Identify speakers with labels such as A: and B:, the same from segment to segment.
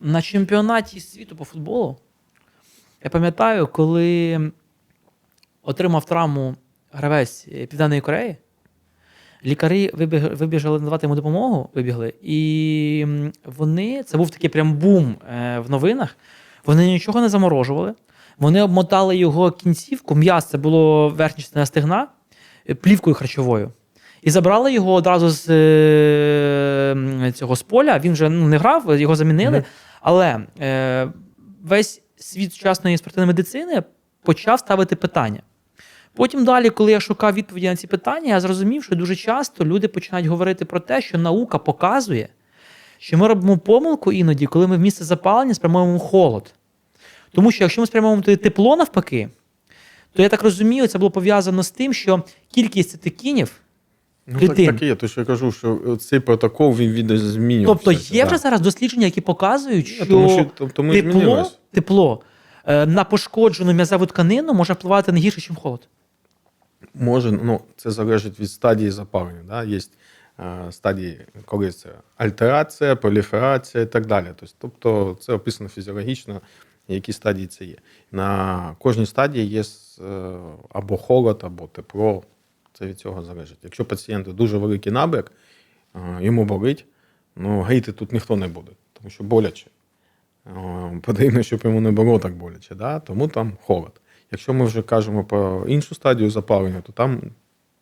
A: На чемпіонаті світу по футболу я пам'ятаю, коли отримав травму гравець Південної Кореї, лікарі вибіжали надавати йому допомогу, вибігли, і вони, це був такий прям бум е, в новинах. Вони нічого не заморожували. Вони обмотали його кінцівку, м'яз це було верхня частина стегна, е, плівкою харчовою. І забрали його одразу з е, цього з поля. Він вже ну, не грав, його замінили.
B: Мгм.
A: Але е, весь світ сучасної спортивної медицини почав ставити питання. Потім далі, коли я шукав відповіді на ці питання, я зрозумів, що дуже часто люди починають говорити про те, що наука показує, що ми робимо помилку іноді, коли ми в місце запалення спрямовуємо холод. Тому що якщо ми спрямовуємо туди тепло навпаки, то я так розумію, це було пов'язано з тим, що кількість цитокінів,
B: Ну, так,
A: клітин.
B: так і є, то що я кажу, що цей протокол він відозмінювався.
A: тобто є вже зараз дослідження, які показують, що,
B: тому що тобто ми
A: тепло,
B: змінились.
A: тепло е, на пошкоджену м'язеву тканину може впливати не гірше, ніж холод.
B: Може, ну це залежить від стадії запалення. Да? Є е, стадії, коли це альтерація, проліферація і так далі. Тобто, тобто це описано фізіологічно, які стадії це є. На кожній стадії є е, або холод, або тепло. Це від цього залежить. Якщо пацієнту дуже великий набряк, е, йому болить, ну гріти тут ніхто не буде, тому що боляче. Е, Потрібно, щоб йому не було так боляче, да? тому там холод. Якщо ми вже кажемо про іншу стадію запалення, то там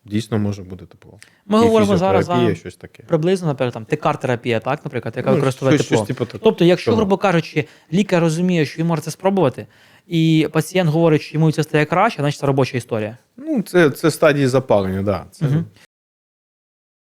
B: дійсно може бути тепло.
A: Ми
B: І
A: говоримо зараз за
B: щось таке.
A: приблизно, наприклад, там тикар-терапія, так, наприклад, яка
B: Ну,
A: використовує
B: щось,
A: тепло.
B: щось типу.
A: Тобто, якщо, грубо кажучи, лікар розуміє, що він може це спробувати, і пацієнт говорить, що йому це стає краще, значить це робоча історія.
B: Ну, це, це стадії запалення, да. Це,
A: Мгм.